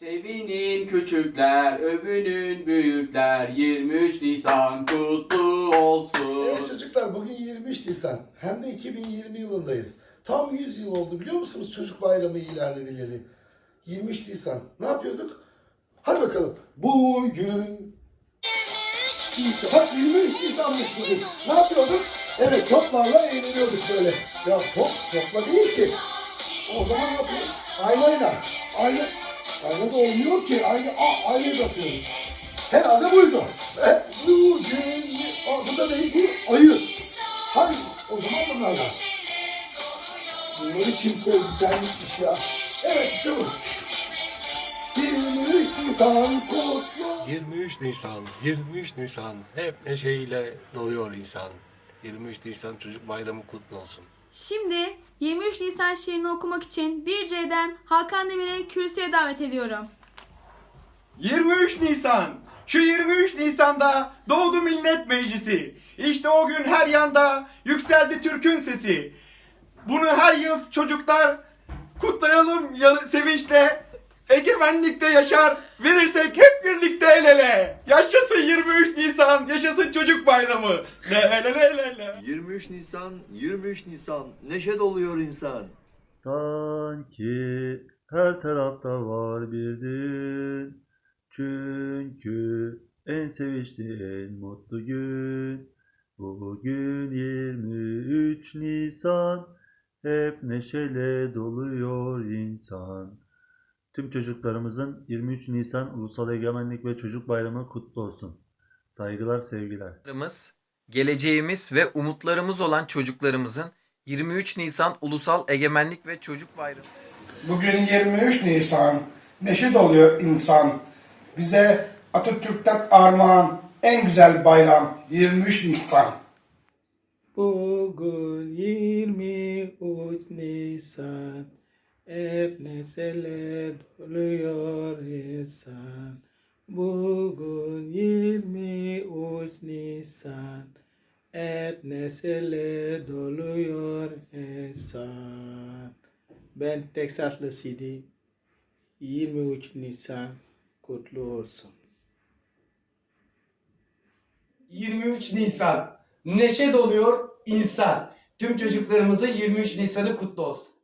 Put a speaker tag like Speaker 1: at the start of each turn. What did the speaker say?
Speaker 1: Sevinin küçükler, övünün büyükler, 23 Nisan kutlu olsun.
Speaker 2: Evet çocuklar bugün 23 Nisan. Hem de 2020 yılındayız. Tam 100 yıl oldu biliyor musunuz çocuk bayramı ilan edileli. 23 Nisan. Ne yapıyorduk? Hadi bakalım. Bugün Nisan. Bak 23 Nisan'mış bugün. Ne yapıyorduk? Evet toplarla eğleniyorduk böyle. Ya top, topla değil ki. O zaman ne yapıyoruz? Aynayla. Ayna. Ayna da olmuyor ki. Ayna, aa, aynayı da atıyoruz. Herhalde buydu. E, bugün... Aa, bu da ne? Bu ayı. Hadi o zaman bunlarla. Bunları kim koydu? Senlikmiş ya. Evet işte bu. 23 Nisan kutlu.
Speaker 3: 23 Nisan, 23 Nisan hep neşeyle doluyor insan. 23 Nisan çocuk bayramı kutlu olsun.
Speaker 4: Şimdi 23 Nisan şiirini okumak için 1C'den Hakan Demir'i kürsüye davet ediyorum.
Speaker 5: 23 Nisan. Şu 23 Nisan'da doğdu Millet Meclisi. İşte o gün her yanda yükseldi Türk'ün sesi. Bunu her yıl çocuklar kutlayalım ya- sevinçle. Egemenlikte yaşar, verirsek hep birlikte el ele. Yaşasın 23 Nisan, yaşasın çocuk bayramı. Le le le le le.
Speaker 6: 23 Nisan, 23 Nisan, neşe doluyor insan.
Speaker 7: Sanki her tarafta var bir düğün. Çünkü en sevinçli, en mutlu gün. Bugün 23 Nisan. Hep neşeyle doluyor insan. Tüm çocuklarımızın 23 Nisan Ulusal Egemenlik ve Çocuk Bayramı kutlu olsun. Saygılar, sevgiler.
Speaker 8: Geleceğimiz ve umutlarımız olan çocuklarımızın 23 Nisan Ulusal Egemenlik ve Çocuk Bayramı
Speaker 9: Bugün 23 Nisan. Neşe doluyor insan. Bize Atatürk'ten armağan en güzel bayram 23 Nisan.
Speaker 10: Bugün 23 Nisan neşeyle doluyor insan. Bugün 23 Nisan hep neşeyle doluyor insan. Ben Texaslı Sidi 23 Nisan kutlu olsun.
Speaker 11: 23 Nisan. Neşe doluyor insan. Tüm çocuklarımızın 23 Nisan'ı kutlu olsun.